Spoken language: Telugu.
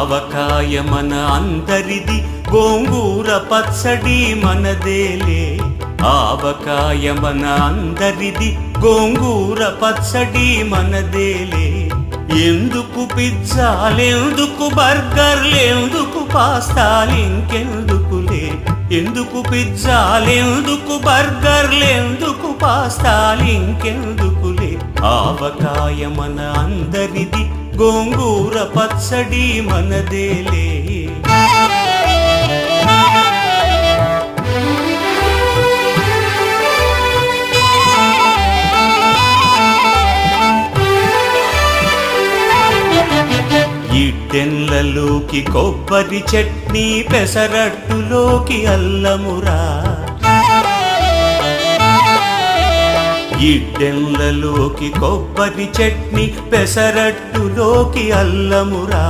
అవకాయ మన అందరిది గోంగూర పచ్చడి మనదేలే. ఆవకాయ మన అందరిది గోంగూర పచ్చడి మనదేలే. ఎందుకు పిజ్జాలెందుకు బర్గర్లెందుకు పాస్తాలు ఇంకెందుకులే ఎందుకు పిజ్జాలెందుకు బర్గర్లెందుకు పాస్తాలు ఇంకెందుకులే ఆవకాయ మన అందరిది గోంగూర పచ్చడి మనదేలే. ఇడ్డెన్లలోకి కొబ్బరి చట్నీ పెసరట్టులోకి అల్లమురా. ఇడ్డెన్లలోకి కొబ్బరి చట్నీ పెసరట్టులోకి అల్లమురా.